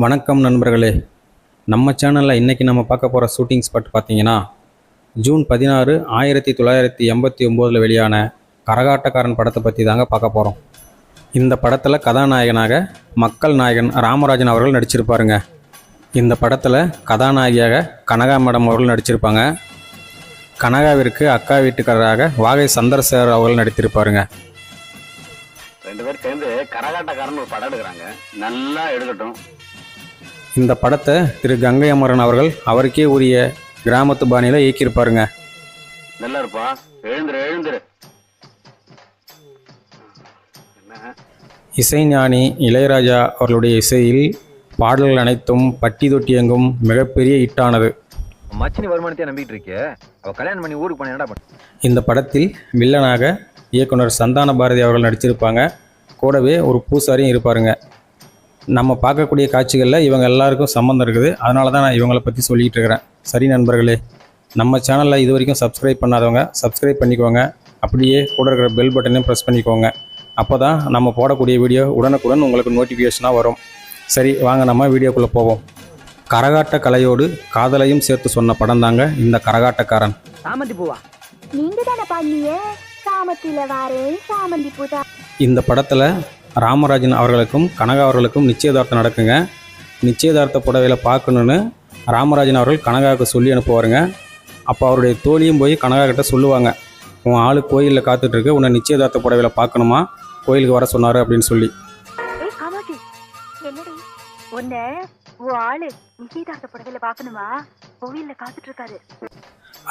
வணக்கம் நண்பர்களே. நம்ம சேனலில் இன்றைக்கி நம்ம பார்க்க போகிற ஷூட்டிங் ஸ்பாட் பார்த்தீங்கன்னா ஜூன் பதினாறு ஆயிரத்தி தொள்ளாயிரத்தி எண்பத்தி ஒம்போதில் வெளியான கரகாட்டக்காரன் படத்தை பற்றி தாங்க பார்க்க போகிறோம் இந்த படத்தில் கதாநாயகனாக மக்கள் நாயகன் ராமராஜன் அவர்கள் நடிச்சிருப்பாருங்க. இந்த படத்தில் கதாநாயகியாக கனகா மேடம் அவர்கள் நடிச்சிருப்பாங்க. கனகாவிற்கு அக்கா வீட்டுக்காரராக வாகை சந்திரசேகர் அவர்கள் நடித்திருப்பாருங்க. ரெண்டு பேரும் சேர்ந்து கரகாட்டக்காரன் ஒரு படம் எடுக்கிறாங்க. நல்லா எடுக்கட்டும். இந்த படத்தை திரு கங்கை அமரன் அவர்கள் அவருக்கே உரிய கிராமத்து பாணியில் இயக்கியிருப்பாருங்க. நல்லா இருப்பா எழுந்துரு எழுந்துரு. என்ன இசைஞானி இளையராஜா அவர்களுடைய இசையில் பாடல்கள் அனைத்தும் பட்டி தொட்டி எங்கும் மிகப்பெரிய ஹிட்டானது. மச்சினி வருமானத்தையே நம்பிட்டு இருக்கிய அவ கல்யாணம் பண்ணி ஊருக்கு போன பண்ண? இந்த படத்தில் வில்லனாக இயக்குனர் சந்தான பாரதி அவர்கள் நடிச்சிருப்பாங்க. கூடவே ஒரு பூசாரியும் இருப்பாருங்க. நம்ம பார்க்கக்கூடிய காட்சிகளில் இவங்க எல்லாருக்கும் சம்மந்தம் இருக்குது. அதனால தான் நான் இவங்களை பற்றி சொல்லிகிட்டு இருக்கிறேன். சரி நண்பர்களே நம்ம சேனலில் இது வரைக்கும் சப்ஸ்கிரைப் பண்ணாதவங்க சப்ஸ்கிரைப் பண்ணிக்கோங்க. அப்படியே கூட இருக்கிற பெல் பட்டனையும் ப்ரெஸ் பண்ணிக்கோங்க. அப்போ தான் நம்ம போடக்கூடிய வீடியோ உடனுக்குடன் உங்களுக்கு நோட்டிஃபிகேஷனாக வரும். சரி வாங்க நம்ம வீடியோக்குள்ளே போவோம். கரகாட்ட கலையோடு காதலையும் சேர்த்து சொன்ன படம் தாங்க இந்த கரகாட்டக்காரன். சாமந்தி பூவா? நீங்க தானே பண்ணீங்க சாமத்தில வாரேன் சாமந்தி பூதா இந்த படத்தில் ராமராஜன் அவர்களுக்கும் கனகா அவர்களுக்கும் நிச்சயதார்த்தம் நடக்குங்க. நிச்சயதார்த்த புடவையில் பார்க்கணுன்னு ராமராஜன் அவர்கள் கனகாவுக்கு சொல்லி அனுப்புவாருங்க. அப்போ அவருடைய தோழியும் போய் கனகா கிட்ட சொல்லுவாங்க. உன் ஆளு கோயிலில் காத்துட்ருக்கு உன்னை நிச்சயதார்த்த புடவையில் பார்க்கணுமா? கோயிலுக்கு வர சொன்னார் அப்படின்னு சொல்லி.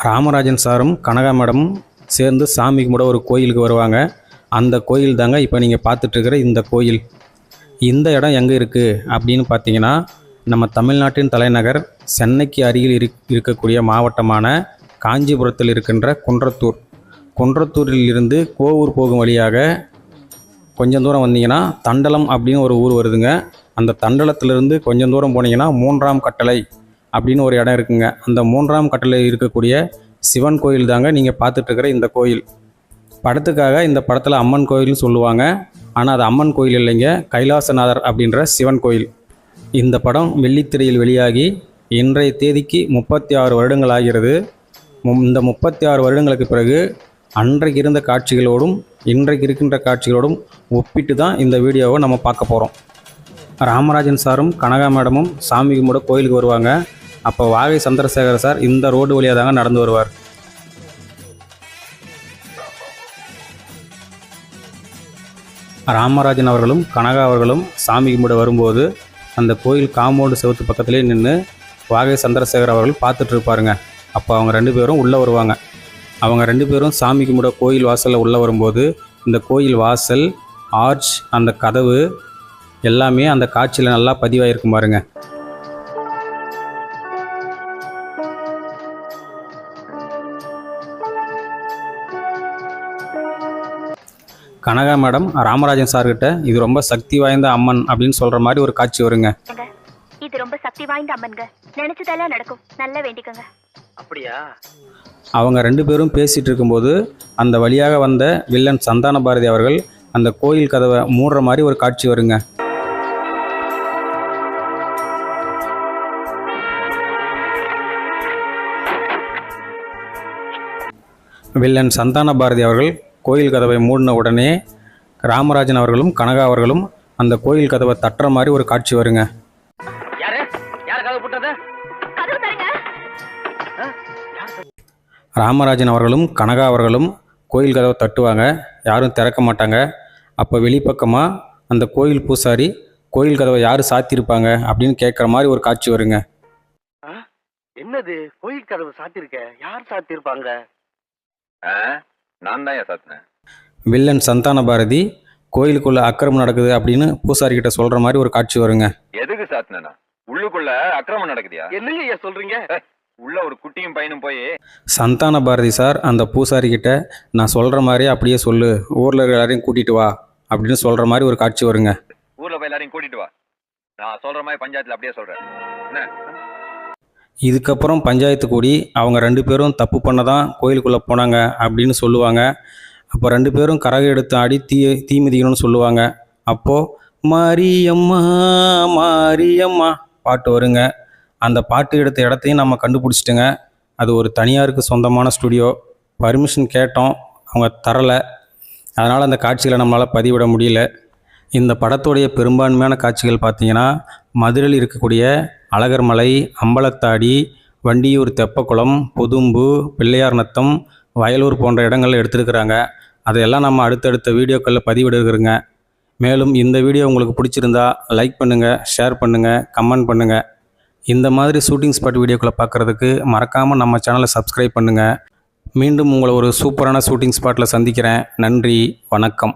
ராமராஜன் சாரும் கனகா மேடமும் சேர்ந்து சாமி கும்பிட ஒரு கோயிலுக்கு வருவாங்க. அந்த கோயில் தாங்க இப்போ நீங்கள் பார்த்துட்ருக்கிற இந்த கோயில். இந்த இடம் எங்கே இருக்குது அப்படின்னு பார்த்தீங்கன்னா நம்ம தமிழ்நாட்டின் தலைநகர் சென்னைக்கு அருகில் இரு இருக்கக்கூடிய மாவட்டமான காஞ்சிபுரத்தில் இருக்கின்ற குன்றத்தூர். குன்றத்தூரில் இருந்து கோவூர் போகும் வழியாக கொஞ்சம் தூரம் வந்தீங்கன்னா தண்டலம் அப்படின்னு ஒரு ஊர் வருதுங்க. அந்த தண்டலத்திலிருந்து கொஞ்சம் தூரம் போனீங்கன்னா மூன்றாம் கட்டளை அப்படின்னு ஒரு இடம் இருக்குங்க. அந்த மூன்றாம் கட்டளை இருக்கக்கூடிய சிவன் கோயில் தாங்க நீங்கள் பார்த்துட்ருக்கிற இந்த கோயில். படத்துக்காக இந்த படத்தில் அம்மன் கோயில்னு சொல்லுவாங்க. ஆனால் அது அம்மன் கோயில் இல்லைங்க. கைலாசநாதர் அப்படின்ற சிவன் கோயில். இந்த படம் வெள்ளித்திரையில் வெளியாகி இன்றைய தேதிக்கு முப்பத்தி ஆறு வருடங்கள் ஆகிறது. மு- இந்த முப்பத்தி ஆறு வருடங்களுக்கு பிறகு அன்றைக்கு இருந்த காட்சிகளோடும் இன்றைக்கு இருக்கின்ற காட்சிகளோடும் ஒப்பிட்டு தான் இந்த வீடியோவை நம்ம பார்க்க போகிறோம் ராமராஜன் சாரும் கனகா மேடமும் சாமி கும்பிட கோயிலுக்கு வருவாங்க. அப்போ வாகை சந்திரசேகர் சார் இந்த ரோடு வழியாக தாங்க நடந்து வருவார். ராமராஜன் அவர்களும் கனகா அவர்களும் சாமி கும்பிட வரும்போது அந்த கோயில் காம்பவுண்டு செவுத்து பக்கத்திலே நின்று வாகை சந்திரசேகர் அவர்கள் பார்த்துட்டு இருப்பாருங்க அப்போ அவங்க ரெண்டு பேரும் உள்ளே வருவாங்க. அவங்க ரெண்டு பேரும் சாமி கும்பிட கோயில் வாசலில் உள்ளே வரும்போது இந்த கோயில் வாசல் ஆர்ச் அந்த கதவு எல்லாமே அந்த காட்சியில் நல்லா பதிவாயிருக்கும் பாருங்கள் கனகா மேடம் ராமராஜன் சார்கிட்ட இது ரொம்ப சக்தி வாய்ந்த அம்மன் அப்படின்னு சொல்கிற மாதிரி ஒரு காட்சி வருங்க. இது ரொம்ப சக்தி வாய்ந்த அம்மன்ங்க. நினைச்சதெல்லாம் நடக்கும். நல்லா வேண்டிக்கோங்க. அப்படியா? அவங்க ரெண்டு பேரும் பேசிகிட்டு இருக்கும்போது அந்த வழியாக வந்த வில்லன் சந்தான பாரதி அவர்கள் அந்த கோயில் கதவை மூடுற மாதிரி ஒரு காட்சி வருங்க. வில்லன் சந்தான பாரதி அவர்கள் கோயில் கதவை மூடின உடனே ராமராஜன் அவர்களும் கனகா அவர்களும் அந்த கோயில் கதவை தட்டுற மாதிரி ஒரு காட்சி வருங்க. யாரு? யாரு கதை போட்டது கதவு தருங்க ராமராஜன் அவர்களும் கனகா அவர்களும் கோயில் கதவை தட்டுவாங்க. யாரும் திறக்க மாட்டாங்க. அப்போ வெளிப்பக்கமாக அந்த கோயில் பூசாரி கோயில் கதவை யார் சாத்தியிருப்பாங்க அப்படின்னு கேட்குற மாதிரி ஒரு காட்சி வருங்க. என்னது? கோயில் கதவு சாத்திருக்க? யார் சாத்திருப்பாங்க? நான் தான் சாத்தினேன் வில்லன் சந்தான பாரதி கோயிலுக்குள்ளே அக்கிரமம் நடக்குது அப்படின்னு பூசாரி கிட்ட சொல்கிற மாதிரி ஒரு காட்சி வருங்க. எதுக்கு சாத்தினா உள்ளுக்குள்ள அக்கிரமம் நடக்குதியா? என்னங்க ஐயா சொல்றீங்க? உள்ள ஒரு குட்டியும் பையனும் போய். சந்தான பாரதி சார் அந்த பூசாரி கிட்ட நான் சொல்கிற மாதிரி அப்படியே சொல்லு. ஊரில் இருக்கிற எல்லாரையும் கூட்டிகிட்டு வா அப்படின்னு சொல்கிற மாதிரி ஒரு காட்சி வருங்க. ஊர்ல போய் எல்லாரையும் கூட்டிட்டு வா. நான் சொல்ற மாதிரி பஞ்சாயத்துல அப்படியே சொல்றேன். என்ன? இதுக்கப்புறம் பஞ்சாயத்து கூடி அவங்க ரெண்டு பேரும் தப்பு பண்ண தான் கோயிலுக்குள்ளே போனாங்க அப்படின்னு சொல்லுவாங்க. அப்போ ரெண்டு பேரும் கரகம் எடுத்து ஆடி தீ தீ மிதிக்கணும்னு சொல்லுவாங்க. அப்போது மாரியம்மா மாரியம்மா பாட்டு வருங்க. அந்த பாட்டு எடுத்த இடத்தையும் நம்ம கண்டுபிடிச்சிட்டுங்க. அது ஒரு தனியாருக்கு சொந்தமான ஸ்டுடியோ. பர்மிஷன் கேட்டோம். அவங்க தரலை. அதனால் அந்த காட்சிகளை நம்மளால் பதிவிட முடியல. இந்த படத்துடைய பெரும்பான்மையான காட்சிகள் பார்த்தீங்கன்னா மதுரையில் இருக்கக்கூடிய அழகர்மலை அம்பலத்தாடி வண்டியூர் தெப்பக்குளம் புதும்பு பிள்ளையார் நத்தம் வயலூர் போன்ற இடங்கள்ல எடுத்திருக்கிறாங்க. அதையெல்லாம் நம்ம அடுத்தடுத்த வீடியோக்களில் பதிவிடுகிறோங்க. மேலும் இந்த வீடியோ உங்களுக்கு பிடிச்சிருந்தா லைக் பண்ணுங்கள் ஷேர் பண்ணுங்கள் கமெண்ட் பண்ணுங்கள் இந்த மாதிரி ஷூட்டிங் ஸ்பாட் வீடியோக்களை பார்க்குறதுக்கு மறக்காமல் நம்ம சேனலை சப்ஸ்கிரைப் பண்ணுங்கள் மீண்டும் உங்களை ஒரு சூப்பரான ஷூட்டிங் ஸ்பாட்டில் சந்திக்கிறேன். நன்றி வணக்கம்.